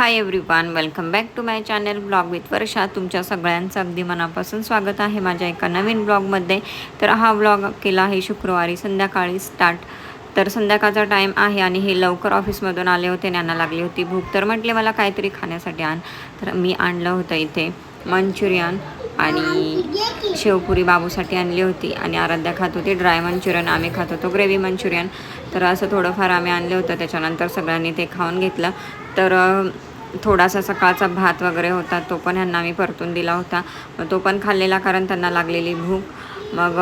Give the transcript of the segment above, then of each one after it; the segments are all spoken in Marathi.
Hi everyone welcome back to my channel vlog with Varsha तुमच्या सगळ्यांचं अगदी मनापासून स्वागत आहे माझ्या एका नवीन ब्लॉगमध्ये तर हा ब्लॉग केला आहे शुक्रवारी संध्याकाळी स्टार्ट तर संध्याकाळचा टाईम आहे आणि हे लवकर ऑफिसमधून आले होते आणि यांना लागली होती भूक. तर म्हटले मला काहीतरी खाण्यासाठी आण. तर मी आणलं होतं इथे मंचुरियन आणि शेवपुरी बाबूसाठी आणली होती आणि आराध्या खात होती ड्राय मंचुरियन आम्ही खात होतो ग्रेव्ही मंचुरियन. तर असं थोडंफार आम्ही आणलं होतं त्याच्यानंतर सगळ्यांनी ते खाऊन घेतलं. तर थोडासा सकाळचा भात वगैरे होता तो पण ह्यांना मी परतून दिला होता. मग तो पण खाल्लेला कारण त्यांना लागलेली भूक. मग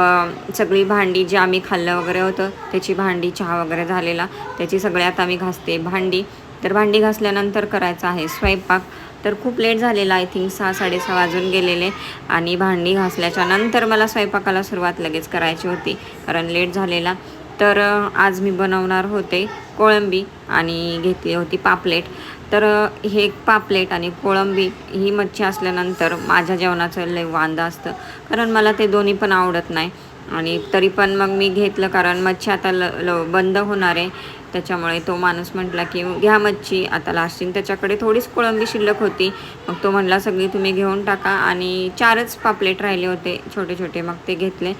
सगळी भांडी जी आम्ही खाल्लं वगैरे होतं त्याची भांडी चहा वगैरे झालेला. त्याची सगळ्यात आम्ही घासते भांडी. तर भांडी घासल्यानंतर करायचं आहे स्वयंपाक. तर खूप लेट झालेला आय थिंक सहा साडेसहा वाजून गेलेले. आणि भांडी घासल्याच्या नंतर मला स्वयंपाकाला सुरुवात लगेच करायची होती कारण लेट झालेला. तर आज मी बनवणार होते कोळंबी आणि घेतली होती पापलेट. तर हे एक पापलेट आणि कोळंबी ही मच्छी असल्यानंतर माझ्या जेवणाचं लय वांदा असतं. कारण मला ते दोन्ही पण आवडत नाही. आणि तरी पण मग मी घेतलं कारण मच्छी आता ल ल बंद होणार आहे. त्याच्यामुळे तो माणूस म्हटला की घ्या मच्छी आता लास्टिंग त्याच्याकडे थोडीच कोळंबी शिल्लक होती. मग तो म्हटला सगळी तुम्ही घेऊन टाका. आणि चारच पापलेट राहिले होते छोटे छोटे. मग ते घेतले.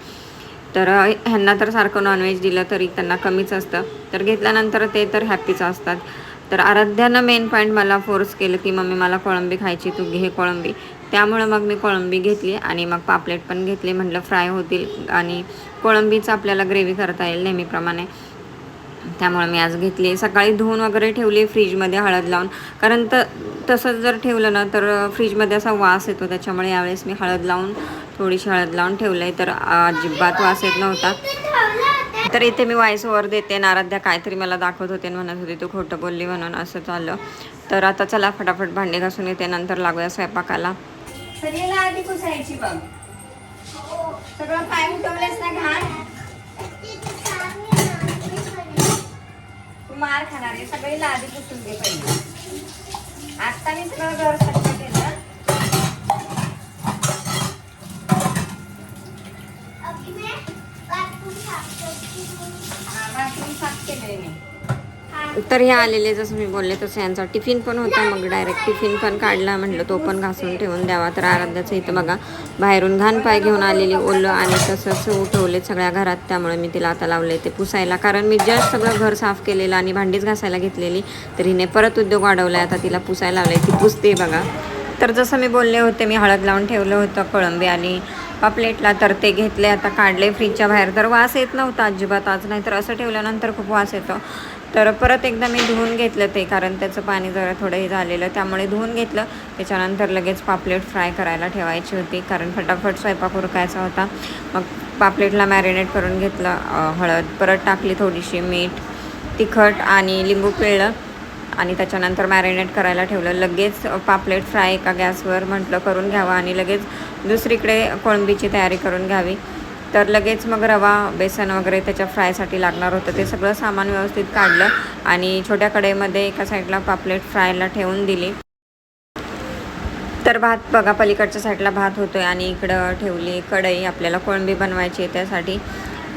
तर ह्यांना तर सारखं नॉनव्हेज दिलं तरी त्यांना कमीच असतं. तर घेतल्यानंतर ते तर हॅपीच असतात. तर आराध्यानं मेन पॉईंट मला फोर्स केलं की मम्मी मला कोळंबी खायची तू घे कोळंबी. त्यामुळं मग मी कोळंबी घेतली आणि मग पापलेट पण घेतली. म्हटलं फ्राय होतील. आणि कोळंबीचं आपल्याला ग्रेव्ही करता येईल नेहमीप्रमाणे. त्यामुळे मी आज घेतली. सकाळी धुवून वगैरे ठेवली फ्रीजमध्ये हळद लावून. कारण त तसंच जर ठेवलं ना तर फ्रीजमध्ये असा वास येतो. त्याच्यामुळे यावेळेस मी हळद लावून थोडीशी हळद लावून ठेवलं आहे तर अजिबात वास येत नव्हता. तर इथे मी व्हॉइस ओव्हर देते आणि आराध्या काहीतरी मला दाखवत होते म्हणत होती तू खोटं बोलली म्हणून असं चाललं तर आता चला फटाफट भांडे घासून येते नंतर लागूया स्वयंपाकाला. आधी पुसायची बघ. सगळं पाय उठवलेस ना घाण? मार खाणार आहे सगळीला आधी पुसून दे पहिले. आता मी सगळं घर स्वच्छ केलं हा, बाथरूम साफ केलंय मी तर हे आलेले जसं मी बोलले तसं यांचा टिफिन पण होता. मग डायरेक्ट टिफिन पण काढला म्हटलं तो पण घासून ठेवून द्यावा. तर आराध्याचं इथं बघा बाहेरून घाण पाय घेऊन आलेली ओलं आणि तसंच उठवले सगळ्या घरात. त्यामुळे मी तिला आता लावले ते पुसायला. कारण मी जस्ट सगळं घर साफ केलेलं आणि भांडीच घासायला घेतलेली. तर हिने परत उद्योग वाढवला आता तिला पुसायला लावले ती पुसते बघा. तर जसं मी बोलले होते मी हळद लावून ठेवलं होतं कोळंबी आणि पापलेटला. तर ते घेतले आता काढले फ्रीजच्या बाहेर. तर वास येत नव्हता अजिबात. आज नाही तर असं ठेवल्यानंतर खूप वास येतो. तर परत एकदा मी धुवून घेतलं ते कारण त्याचं पाणी जरा थोडं हे झालेलं त्यामुळे धुवून घेतलं. त्याच्यानंतर लगेच पापलेट फ्राय करायला ठेवायची होती कारण फटाफट स्वयंपाक उरकायचा होता. मग पापलेटला मॅरिनेट करून घेतलं हळद परत टाकली थोडीशी मीठ तिखट आणि लिंबू पिळलं. आणि त्याच्यानंतर मॅरिनेट करायला ठेवलं. लगेच पापलेट फ्राय एका गॅसवर म्हटलं करून घ्यावं आणि लगेच दुसरीकडे कोळंबीची तयारी करून घ्यावी. तर लगेच मग रवा बेसन वगैरे त्याच्या फ्रायसाठी लागणार होतं. ते सगळं सामान व्यवस्थित काढलं आणि छोट्या कढईमध्ये एका साईडला पापलेट फ्रायला ठेवून दिली. तर भात बघा पलीकडच्या साईडला भात होतोय आणि इकडं ठेवली कढई. आपल्याला कोळंबी बनवायची आहे त्यासाठी.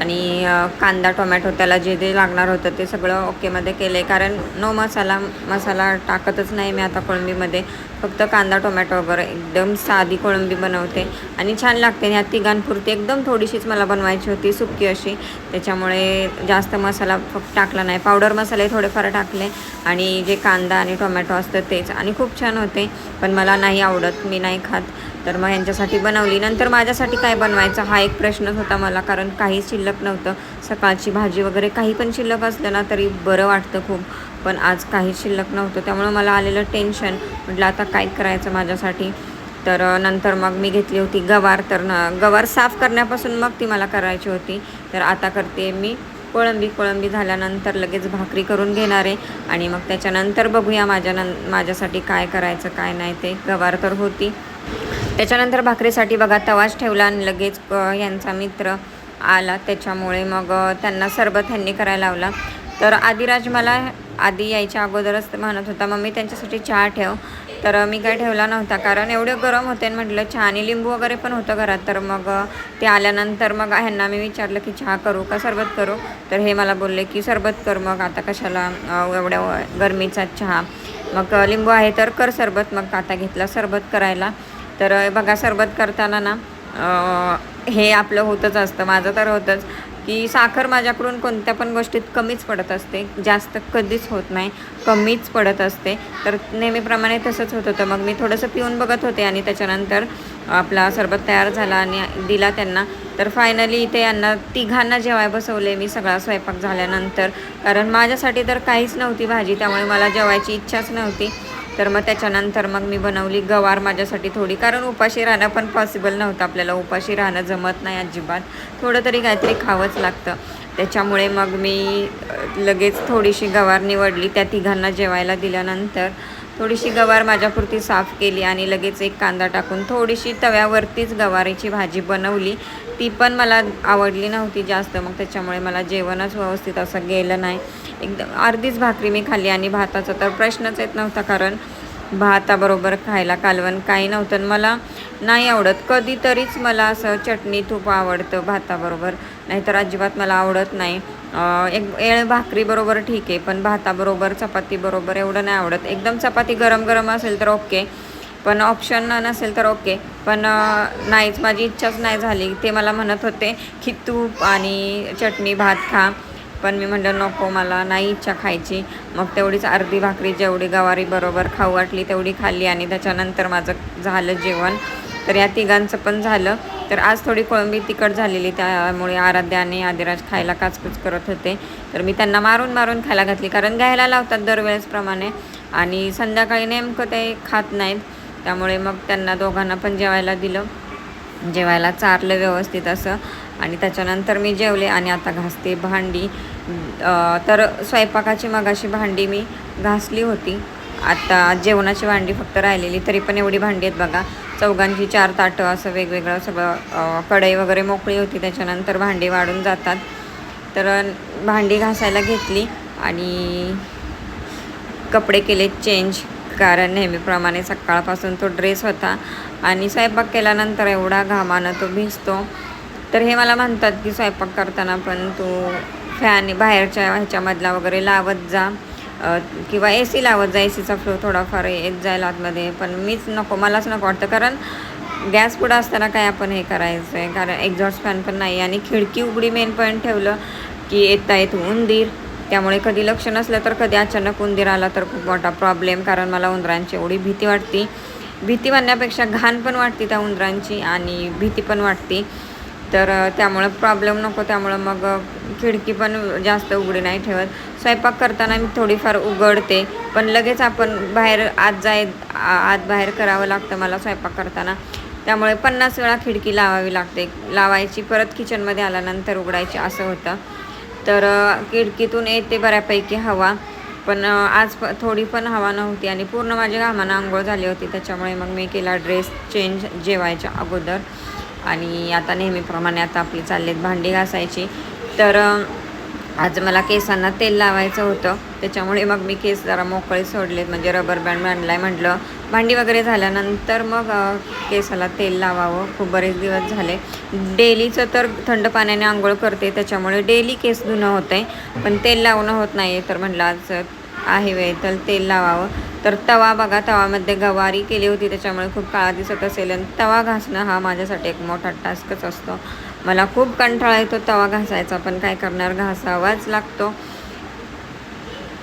आणि कांदा टोमॅटो त्याला जे जे लागणार होतं ते सगळं ओकेमध्ये केलं आहे कारण नो मसाला मसाला टाकतच नाही मी आता कोळंबीमध्ये. फक्त कांदा टोमॅटो वगैरे एकदम साधी कोळंबी बनवते. आणि छान लागते. ह्या तिघांपुरती एकदम थोडीशीच मला बनवायची होती सुकी अशी. त्याच्यामुळे जास्त मसाला फक्त टाकला नाही. पावडर मसाले थोडेफार टाकले. आणि जे कांदा आणि टोमॅटो असतं तेच. आणि खूप छान होते. पण मला नाही आवडत. मी नाही खात. तर मग यांच्यासाठी बनवली. नंतर माझ्यासाठी काय बनवायचं हा एक प्रश्नच होता मला कारण काही शिल्लक नव्हतं. सकाळची भाजी वगैरे काही पण शिल्लक असलं ना तरी बरं वाटतं खूप. पण आज काही शिल्लक नव्हतं. त्यामुळं मला आलेलं टेन्शन. म्हटलं आता काय करायचं माझ्यासाठी? तर नंतर मग मी घेतली होती गवार. तर न गवार साफ करण्यापासून मग ती मला करायची होती. तर आता करते मी. कोळंबी कोळंबी झाल्यानंतर लगेच भाकरी करून घेणार आहे. आणि मग त्याच्यानंतर बघूया माझ्या नं माझ्यासाठी काय करायचं काय नाही ते. गवार तर होती. त्याच्यानंतर भाकरीसाठी बघा तवाच ठेवला आणि लगेच यांचा मित्र आला. त्याच्यामुळे मग त्यांना सरबत ह्यांनी करायला लावला. तर आदिराज मला आधी यायच्या अगोदरच म्हणत होता मम्मी त्यांच्यासाठी चहा ठेव. तर मी काय ठेवला नव्हता. कारण एवढे गरम होते आणि म्हटलं चहा आणि लिंबू वगैरे पण होतं घरात. तर मग ते आल्यानंतर मग ह्यांना मी विचारलं की चहा करू का सरबत करू? तर हे मला बोलले की सरबत कर मग आता कशाला एवढ्या गरमीचा चहा. मग लिंबू आहे तर कर सरबत. मग आता घेतला सरबत करायला. तर बघा सरबत करताना ना हे आपलं होतच असतं माझं तर होतंच की साखर माझ्याकडून कोणत्या पण गोष्टीत कमीच पडत असते जास्त कधीच होत नाही कमीच पडत असते. तर नेहमीप्रमाणे तसंच होत होतं. मग मी थोडंसं पिऊन बघत होते आणि त्याच्यानंतर आपला सरबत तयार झाला आणि दिला त्यांना. तर फायनली इथे यांना तिघांना जेवाय बसवले मी सगळा स्वयंपाक झाल्यानंतर. कारण माझ्यासाठी तर काहीच नव्हती भाजी त्यामुळे मला जेवायची इच्छाच नव्हती. तर मग त्याच्यानंतर मग मी बनवली गवार माझ्यासाठी थोडी कारण उपाशी राहणं पण पॉसिबल नव्हतं आपल्याला. उपाशी राहणं जमत नाही अजिबात. थोडं तरी काहीतरी खावंच लागतं. त्याच्यामुळे मग मी लगेच थोडीशी गवार निवडली. त्या तिघांना जेवायला दिल्यानंतर थोडीशी गवार माझ्यापुरती साफ केली आणि लगेच एक कांदा टाकून थोडीशी तव्यावरतीच गवारीची भाजी बनवली. ती पण मला आवडली नव्हती जास्त. मग त्याच्यामुळे मला जेवणच व्यवस्थित असं गेलं नाही. एकदम अर्धीच भाकरी मी खाल्ली आणि भाताचा तर प्रश्नच येत नव्हता कारण भाताबरोबर खायला कालवण काही नव्हतं आणि मला नाही आवडत. कधीतरीच मला असं चटणी तूप आवडतं भाताबरोबर. नाहीतर अजिबात मला आवडत नाही. एक एळ भाकरीबरोबर ठीक आहे पण भाताबरोबर चपातीबरोबर एवढं नाही आवडत. एकदम चपाती गरम गरम असेल तर ओके. पण ऑप्शन नसेल तर ओके पण नाहीच माझी इच्छाच नाही झाली. ते मला म्हणत होते की तूप आणि चटणी भात खा. पण मी म्हणलं नको मला नाही इच्छा खायची. मग तेवढीच अर्धी भाकरी जेवढी गवारी बरोबर खाऊ वाटली तेवढी खाल्ली आणि त्याच्यानंतर माझं झालं जेवण. तर या तिघांचं पण झालं. तर आज थोडी कोळंबी तिखट झालेली त्यामुळे आराध्या आणि आदिराज खायला काचकूच करत होते. तर मी त्यांना मारून मारून खायला घातली. कारण घ्यायला लावतात दरवेळेसप्रमाणे आणि संध्याकाळी नेमकं ते खात नाहीत. त्यामुळे मग त्यांना दोघांना पण जेवायला दिलं. जेवायला चारलं व्यवस्थित असं. आणि त्याच्यानंतर मी जेवले आणि आता घासते भांडी. तर स्वयंपाकाची मगाशी भांडी मी घासली होती. आता जेवणाची भांडी फक्त राहिलेली तरी पण एवढी भांडी आहेत बघा. चौघांची चार ताटं असं वेगवेगळं सगळं कढई वगैरे मोकळी होती त्याच्यानंतर भांडी वाढून जातात. तर भांडी घासायला घेतली आणि कपडे केले चेंज कारण नेहमीप्रमाणे सकाळपासून तो ड्रेस होता आणि स्वयंपाक केल्यानंतर एवढा घामानं तो भिजतो. तर हे मला म्हणतात की स्वयंपाक करताना पण तू फॅन बाहेरच्या ह्याच्यामधला वगैरे लावत जा. किंवा ए सी लावत जा ए सीचा फ्लो थोडाफार येत जाईल आतमध्ये. पण मीच नको मलाच नको वाटतं. कारण गॅस पुढं असताना काय आपण हे करायचं आहे कारण एक्झॉस्ट फॅन पण नाही. आणि खिडकी उघडी मेन पॉईंट ठेवलं की येता येत उंदीर. त्यामुळे कधी लक्ष नसलं तर कधी अचानक उंदीर आला तर खूप मोठा प्रॉब्लेम कारण मला उंदरांची एवढी भीती वाटते. भीती म्हणण्यापेक्षा घाण पण वाटते त्या उंदरांची आणि भीती पण वाटते. तर त्यामुळं प्रॉब्लेम नको त्यामुळं मग खिडकी पण जास्त उघडी नाही ठेवत. स्वयंपाक करताना मी थोडीफार उघडते पण लगेच आपण बाहेर आत जाय आ- आत बाहेर करावं लागतं मला स्वयंपाक करताना. त्यामुळे पन्नास वेळा खिडकी लावावी लागते. लावायची परत किचनमध्ये आल्यानंतर उघडायची असं होतं. तर खिडकीतून येते बऱ्यापैकी हवा. पण आज प थोडी पण हवा नव्हती आणि पूर्ण माझ्या घामानं आंघोळ झाली होती. त्याच्यामुळे मग मी केला ड्रेस चेंज जेवायच्या अगोदर. आणि आता नेहमीप्रमाणे आता आपली चाललेत भांडी घासायची. तर आज मला केसांना तेल लावायचं होतं. त्याच्यामुळे मग मी केस जरा मोकळे सोडलेत. म्हणजे रबर बँड बांधलाय म्हटलं. भांडी वगैरे झाल्यानंतर मग केसाला तेल लावावं. खूप बरेच दिवस झाले. डेलीचं तर थंड पाण्याने आंघोळ करते. त्याच्यामुळे डेली केस धुणं होतं आहे पण तेल लावणं होत नाही तर म्हटलं आज आहे वेळ तर तेल लावावं. तर तवा बघा तवामध्ये गवारी केली होती. त्याच्यामुळे खूप काळा दिसत असेल. आणि तवा घासणं हा माझ्यासाठी एक मोठा टास्कच असतो. मला खूप कंटाळा येतो तवा घासायचा पण काय करणार? घासावाच लागतो.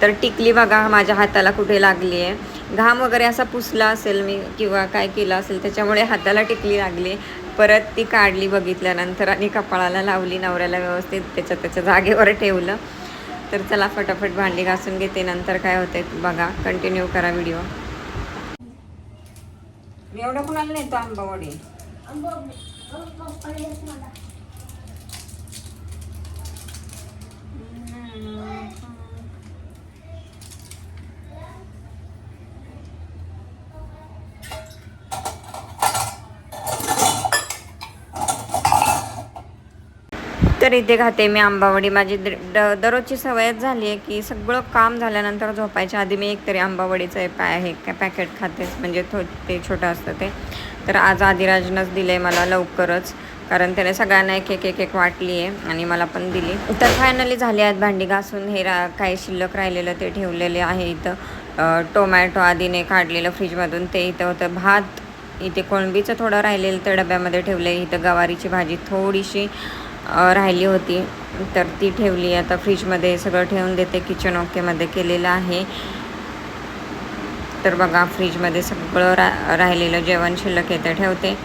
तर टिकली बघा माझ्या हाताला कुठे लागली आहे घाम वगैरे असा पुसला असेल मी किंवा काय केलं असेल त्याच्यामुळे हाताला टिकली लागली. परत ती काढली बघितल्यानंतर आणि कपाळाला लावली नवऱ्याला व्यवस्थित त्याच्या त्याच्या जागेवर ठेवलं. तर चला फटाफट भांडी घासून घेते नंतर काय होतंय बघा. कंटिन्यू करा व्हिडिओ एवढं कुणाला नाही तो आंबावडी. तर इथे खाते मी आंबावडी. माझी द- दररोजची सवयच झाली आहे की सगळं काम झाल्यानंतर झोपायच्या आधी मी एकतरी आंबावडीचं पाय आहे हे काय पॅकेट खातेच. म्हणजे थो ते छोटं असतं ते. तर आज आदिराजनंच दिलं आहे मला लवकरच. कारण त्याने सगळ्यांना एक एक एक एक वाटली आहे आणि मला पण दिली. तर फायनली झाली आहेत भांडी घासून. हे रा काही शिल्लक राहिलेलं ते ठेवलेले आहे इथं. टोमॅटो आधीने काढलेलं फ्रीजमधून. ते इथं होतं. भात इथे कोळंबीचं थोडं राहिलेलं तर डब्यामध्ये ठेवलं आहे इथं गवारीची भाजी थोडीशी राहिली होती. तर ती ठेवली. आता फ्रीजमध्ये सगळं ठेवून देते. किचन ओकेमध्ये केलेलं आहे. तर बघा फ्रीजमध्ये सगळं रा राहिलेलं जेवण शिल्लक येतं ठेवते.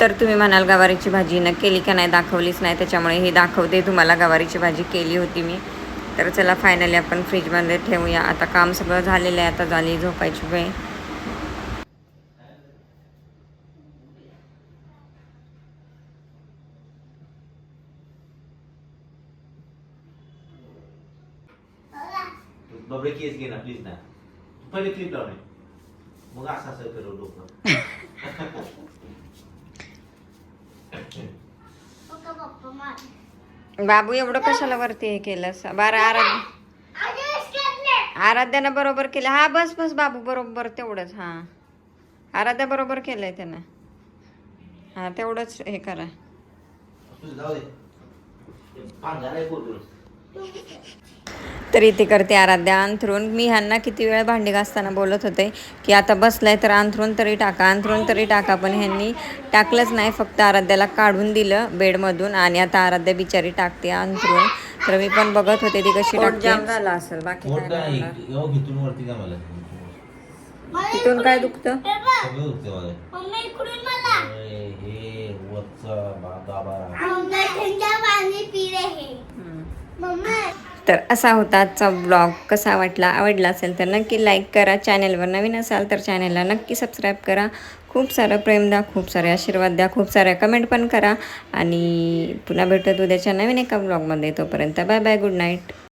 तर तुम्ही म्हणाल गवारीची भाजी न केली का नाही दाखवलीच नाही. त्याच्यामुळे ही दाखवते. तुम्हाला गवारीची भाजी केली होती मी. तर चला फायनली आपण फ्रीजमध्ये ठेवूया. आता काम सगळं झालेलं आहे. आता झाली झोपायची वेळ. बबडे केस घे ना प्लीज ना. पहिले क्लिप लावणे मग असं असं करू डोकं. बाबू एवढं कशाला वरती हे केलंस? बरं आराध्य आराध्यानं बरोबर केलं. हा बस बस बाबू बरोबर तेवढंच हां. आराध्या बरोबर केलंय त्यानं. हां तेवढंच हे करा. तर इथे करते आराध्या. अंथरून मी ह्यांना किती वेळ भांडी घासताना बोलत होते की आता बसलाय तर अंथरून तरी टाका अंथरून तरी टाका. पण ह्यांनी टाकलंच नाही फक्त आराध्याला काढून दिलं बेडमधून आणि आता आराध्या बिचारी टाकते अंथरून तर मी पण बघत होते ती कशी टाकते. झाला असेल बाकी तिथून काय दुखते मला अरे, हे वरचा बागा बारा तर असा होता आजचा ब्लॉग कसा वाटला आवडला असेल तर नक्की लाईक करा. चॅनलवर नवीन असाल तर चॅनलला नक्की सबस्क्राईब करा. खूप सारं प्रेम द्या खूप सारे आशीर्वाद द्या खूप साऱ्या कमेंट पण करा. आणि पुन्हा भेटत उद्याच्या नवीन एका ब्लॉगमध्ये तोपर्यंत बाय बाय गुड नाईट